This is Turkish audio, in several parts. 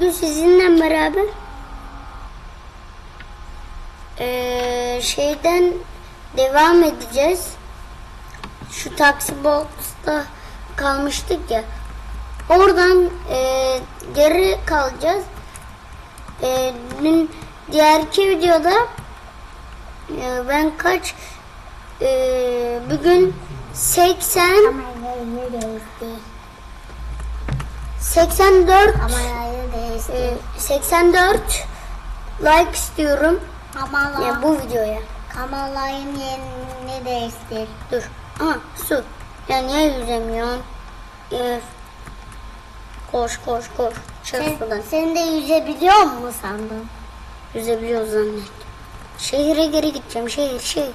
bugün sizinle beraber eee, şeyden devam edeceğiz. Şu taksi box'ta kalmıştık ya. Oradan eee, geri kalacağız. Eee, dün diğerki videoda eee, ben kaç eee, bugün 80 Ama. 84 Ama yayını değişti. eee, 84 like istiyorum. Kamala. Ya bu videoya. Kamala'nın yerini değiştir. Dur. Aha su. Ya niye yüzemiyorsun? Ee, koş koş koş. Çık Sen, sudan. sen de yüzebiliyor musun sandın? Yüzebiliyoruz zannet. Şehire geri gideceğim. Şehir şehir.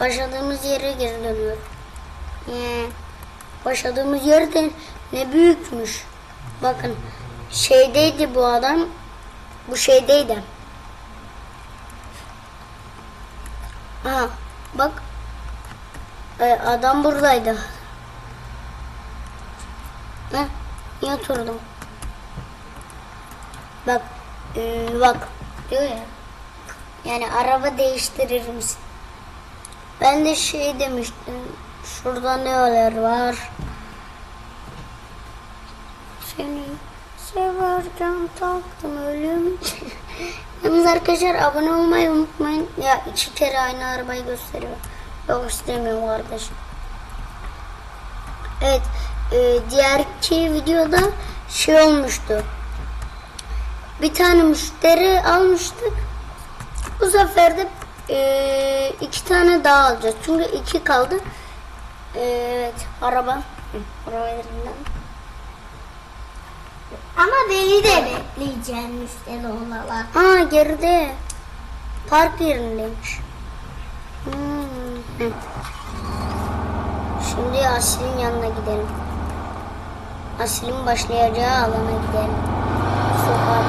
Başladığımız yere geri dönüyorum. Ee, başladığımız yer de ne büyükmüş. Bakın şeydeydi bu adam. Bu şeydeydi. Aha bak. Ee, adam buradaydı. Heh, niye oturdum? Bak, ee, bak diyor ya. Yani araba değiştirir misin? Ben de şey demiştim. Şurada neler var? Seni severken taktım ölüm. Yalnız arkadaşlar abone olmayı unutmayın. Ya iki kere aynı arabayı gösteriyor. Yok istemiyorum kardeşim. Evet. E, diğerki videoda şey olmuştu. Bir tane müşteri almıştık. Bu sefer de e, iki tane daha alacağız. Çünkü iki kaldı. Evet. Araba. Hı, Araba yerinden. Ama beni de bekleyeceksin müşteri olarak. Ha geride. Park yerindeymiş. Hmm. Şimdi Asil'in yanına gidelim. Asil'in başlayacağı alana gidelim. Yanına.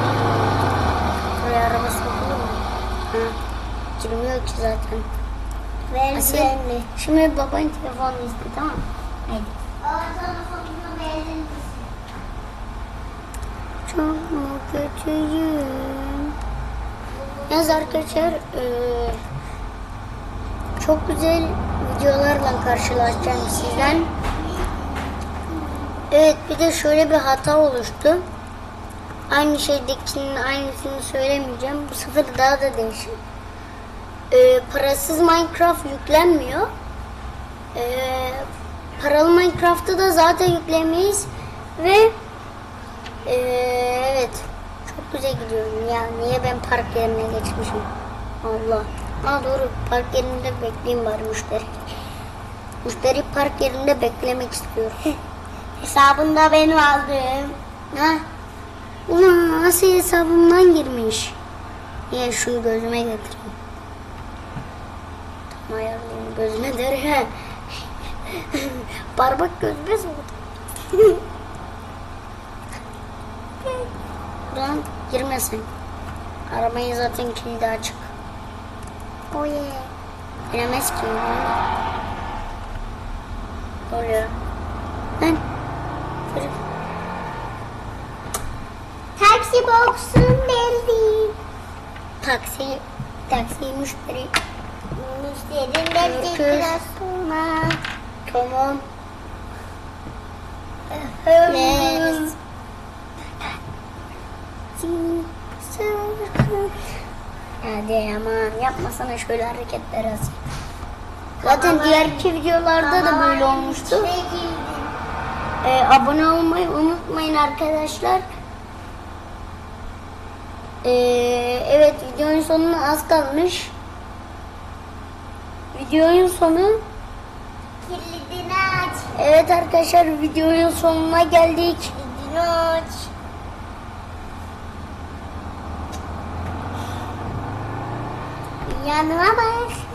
Buraya araba sokulur mu? Ha. Girmiyor ki zaten. Ver Asil. Şimdi babanın telefonunu iste tamam mı? Hadi. Çok mu kötüyüm? Yalnız arkadaşlar eee, çok güzel videolarla karşılaşacağım sizden. Evet bir de şöyle bir hata oluştu. Aynı şeydekinin aynısını söylemeyeceğim. Bu sefer daha da değişik. Eee, parasız Minecraft yüklenmiyor. Eee, paralı Minecraft'ı da zaten yüklemeyiz. Ve ee, evet. Çok güzel gidiyorum ya. Niye ben park yerine geçmişim? Allah. Ha doğru. Park yerinde bekleyeyim bari müşteri. Müşteri park yerinde beklemek istiyor. Hesabında benim aldım. ha? Ulan nasıl hesabımdan girmiş? Niye şunu gözüme getireyim? Tam ayarlayayım gözüme der. Parmak gözüme soktu. Buradan girmesin. Arabayı zaten kilidi açık. Oye. Giremez ki. Oluyor? Çocuk. Taksi box'un belli. Taksi. Taksi müşteri. Biraz sonra. Tamam. Yes. Hadi aman yapmasana şöyle hareketler az. Zaten Tamam. diğerki videolarda da böyle olmuştu. Ee, abone olmayı unutmayın arkadaşlar. Ee, evet videonun sonuna az kalmış. Videonun sonu Kilidini aç. Evet arkadaşlar videonun sonuna geldik. Kilidini aç. Yanıma bak.